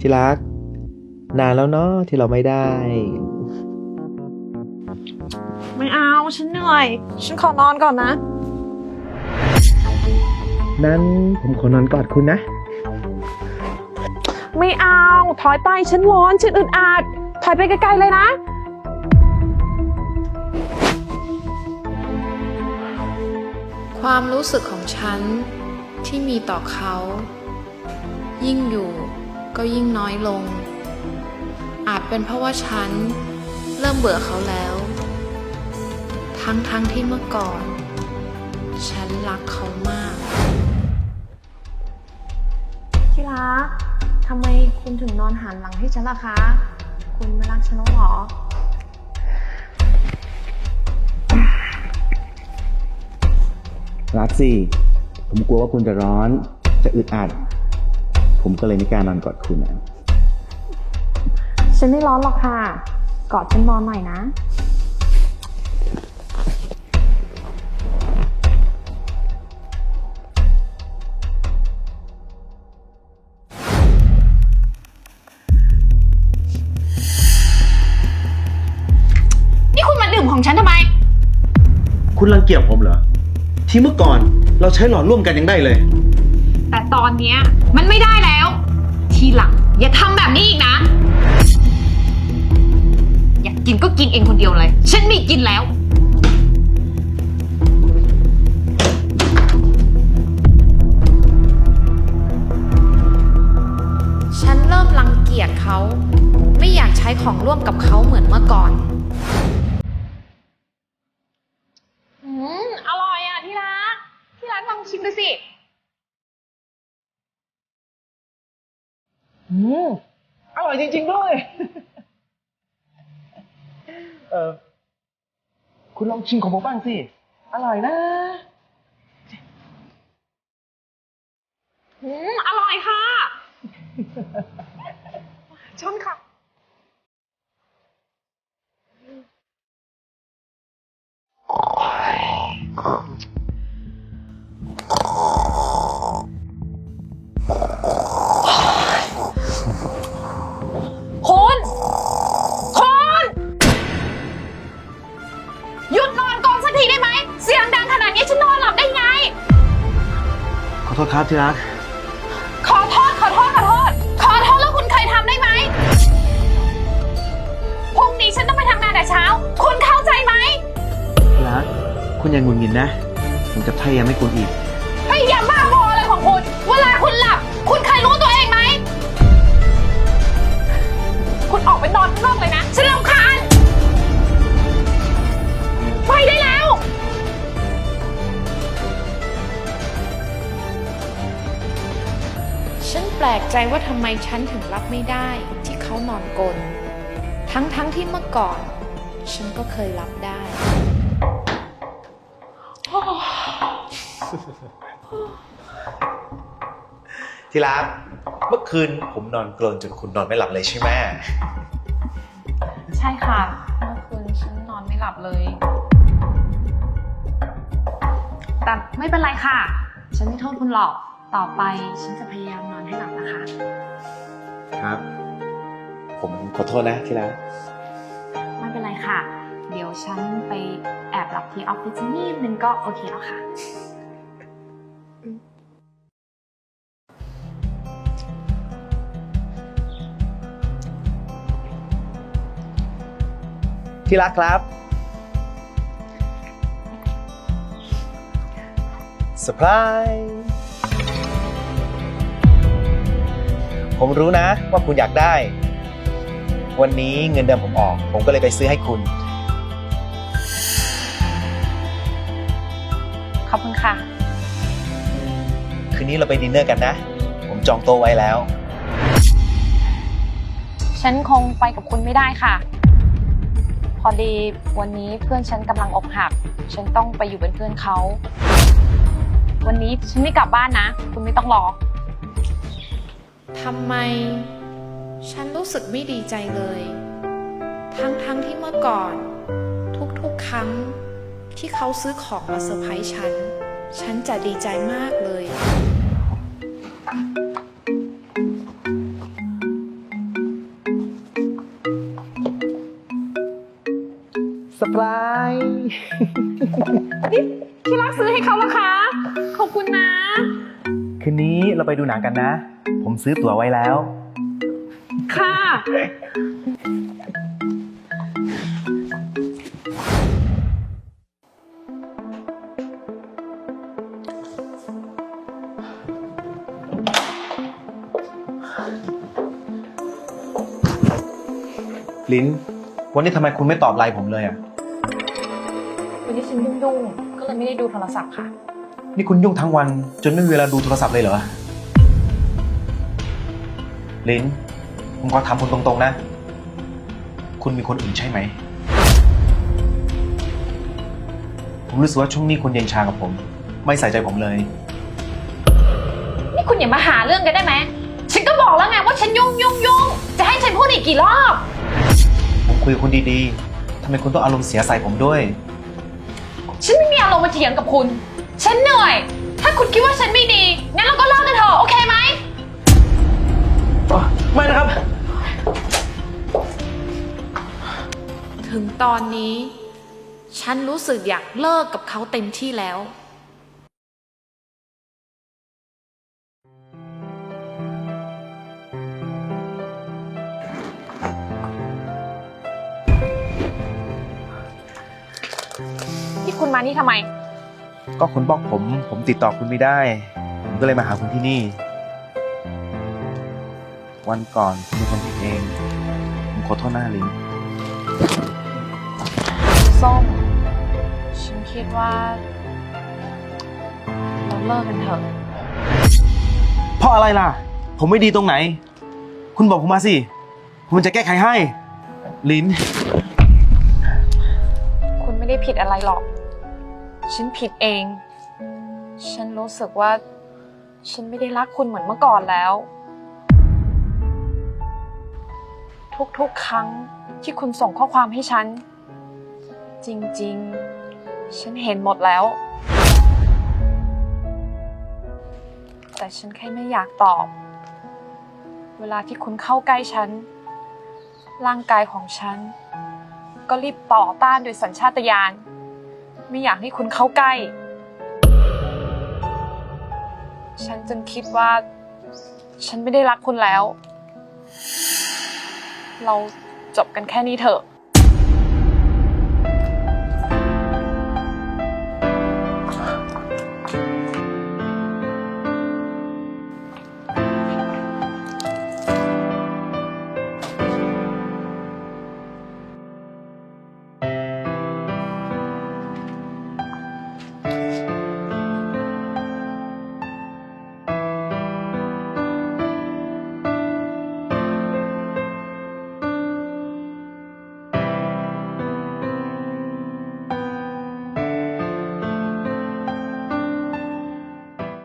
ที่รัก นานแล้วเนาะที่เราไม่ได้ ไม่เอาฉันเหนื่อย ฉันขอนอนก่อนนะ นั้นผมขอนอนกอดคุณนะ ไม่เอา ถอยไปฉันร้อน ฉันอึดอัด ถอยไปไกลๆเลยนะ ความรู้สึกของฉันที่มีต่อเขา ยิ่งอยู่ ก็ยิ่งน้อยลง อาจเป็นเพราะว่าฉันเริ่มเบื่อเขาแล้ว ทั้งทั้งๆที่เมื่อก่อน ฉันรักเขามาก ที่รักทำไมคุณถึงนอนหันหลังให้ฉันล่ะคะ คุณไม่รักฉันแล้วเหรอ รักสิ ผมกลัวว่าคุณจะร้อน จะอึดอัด ผมก็เลยไม่กล้านอนกอดคุณนะฉันไม่ร้อนหรอกค่ะ กอดฉันนอนหน่อยนะ นี่คุณมาดื่มของฉันทำไม คุณรังเกียจผมเหรอ ที่เมื่อก่อนเราใช้หลอดร่วมกันยังได้เลย แต่ตอนเนี้ยมันไม่ได้แล้ว ทีหลัง อย่าทำแบบนี้อีกนะ อยากกินก็กินเองคนเดียวเลย ฉันไมีกินแล้ว ฉันเริ่มรังเกียจเขา ไม่อยากใช้ของร่วมกับเขาเหมือนเมื่อก่อน อืม อร่อยอะที่รัก ที่รักลองชิมดูสิ อืมอร่อยจริง ๆ ด้วย เออคุณลองชิมของผมบ้างสิ อร่อยนะ อืมอร่อยค่ะ ชนค่ะคุ นาดนี้ฉันนอนหลับได้ไง ขอโทษครับที่รัก ขอโทษขอโทษขอโทษ ขอโทษแล้วคุณเคยทำได้ไหมพรุ่งนี้ฉันต้องไปทำงานแต่เช้า คุณเข้าใจไหมที่รัก คุณอย่างงุนงินนะ ผมจะพยายามให้คุณอีกพยายามบ้าบออะไรของคุณ เวลาคุณหลับ คุณเคยรู้ตัวเองไหม คุณออกไปนอนข้างนอกเลยนะ ฉันรำคาญ แปลกใจว่าทำไมฉันถึงรับไม่ได้ที่เขานอนกลนทั้งๆทที่เมื่อก่อน ฉันก็เคยรับได้ ที่รักเมื่อคืนผมนอนกรนจนคุณนอนไม่หลับเลยใช่ไหมใช่ค่ะ เมื่อคืนฉันนอนไม่หลับเลย แต่ไม่เป็นไรค่ะ ฉันไม่โทษคุณหรอก ต่อไปฉันจะพยายามนอนให้หลับนะคะ ครับ ผมขอโทษนะที่รักไม่เป็นไรค่ะ เดี๋ยวฉันไปแอบหลับที่ออฟฟิศสักนิดนึงก็โอเคแล้วค่ะ ที่รักครับเซอร์ไพรส์ ผมรู้นะว่าคุณอยากได้ วันนี้เงินเดือนผมออก ผมก็เลยไปซื้อให้คุณ ขอบคุณค่ะ คืนนี้เราไปดินเนอร์กันนะ ผมจองโต๊ะไว้แล้ว ฉันคงไปกับคุณไม่ได้ค่ะ พอดีวันนี้เพื่อนฉันกำลังอกหัก ฉันต้องไปอยู่เป็นเพื่อนเขา วันนี้ฉันไม่กลับบ้านนะ คุณไม่ต้องรอ ทำไม ฉันรู้สึกไม่ดีใจเลย ทั้งๆทที่เมื่อก่อน ทุกๆ ครั้งที่เขาซื้อของมาเซอร์ไพรส์ฉัน ฉันจะดีใจมากเลย สปายนี่ที่รักซื้อให้เขาลอคะ ขอบคุณนะ คืนนี้เราไปดูหนังกันนะ ผมซื้อตั๋วไว้แล้ว ค่ะ ลิ้น วันนี้ทำไมคุณไม่ตอบไลน์ผมเลยอะ วันนี้ฉันยุ่งๆ ก็เลยไม่ได้ดูโทรศัพท์ค่ะ นี่คุณยุ่งทั้งวันจนไม่มีเวลาดูโทรศัพท์เลยเหรอ ลิ้นผมขอถามคุณตรงๆนะ คุณมีคนอื่นใช่ไหม ผมรู้สึกว่าช่วงนี้คุณเย็นชากับผม ไม่ใส่ใจผมเลย นี่คุณอย่ามาหาเรื่องกันได้ไหม ฉันก็บอกแล้วไงว่าฉันยุ่งยุ่งยุ่งจะให้ฉันพูดอีกกี่รอบ ผมคุยกับคุณดีๆทำไมคุณต้องอารมณ์เสียใส่ผมด้วย ฉันไม่มีอารมณ์มาเถียงกับคุณ ฉันเหนื่อย ถ้าคุณคิดว่าฉันไม่ดี งั้นเราก็เลิกกันเถอะ โอเคไหม ไม่นะครับ ถึงตอนนี้ ฉันรู้สึกอยากเลิกกับเขาเต็มที่แล้ว ที่คุณมานี่ทำไม ก็คุณบล็อกผม ผมติดต่อคุณไม่ได้ ผมก็เลยมาหาคุณที่นี่ วันก่อนคุณเป็นคนผิดเองผมขอโทษหน้าลิ้นส้ม ฉันคิดว่า เราเลิกกันเถอะ เพราะอะไรล่ะ ผมไม่ดีตรงไหน คุณบอกผมมาสิ ผมจะแก้ไขให้ ลิ้นคุณไม่ได้ผิดอะไรหรอก ฉันผิดเอง ฉันรู้สึกว่า ฉันไม่ได้รักคุณเหมือนเมื่อก่อนแล้ว ทุกๆ ครั้งที่คุณส่งข้อความให้ฉัน จริงๆ ฉันเห็นหมดแล้ว แต่ฉันแค่ไม่อยากตอบ เวลาที่คุณเข้าใกล้ฉัน ร่างกายของฉัน ก็รีบต่อต้านโดยสัญชาตญาณไม่อยากให้คุณเข้าใกล้ ฉันจึงคิดว่า ฉันไม่ได้รักคุณแล้ว เราจบกันแค่นี้เถอะ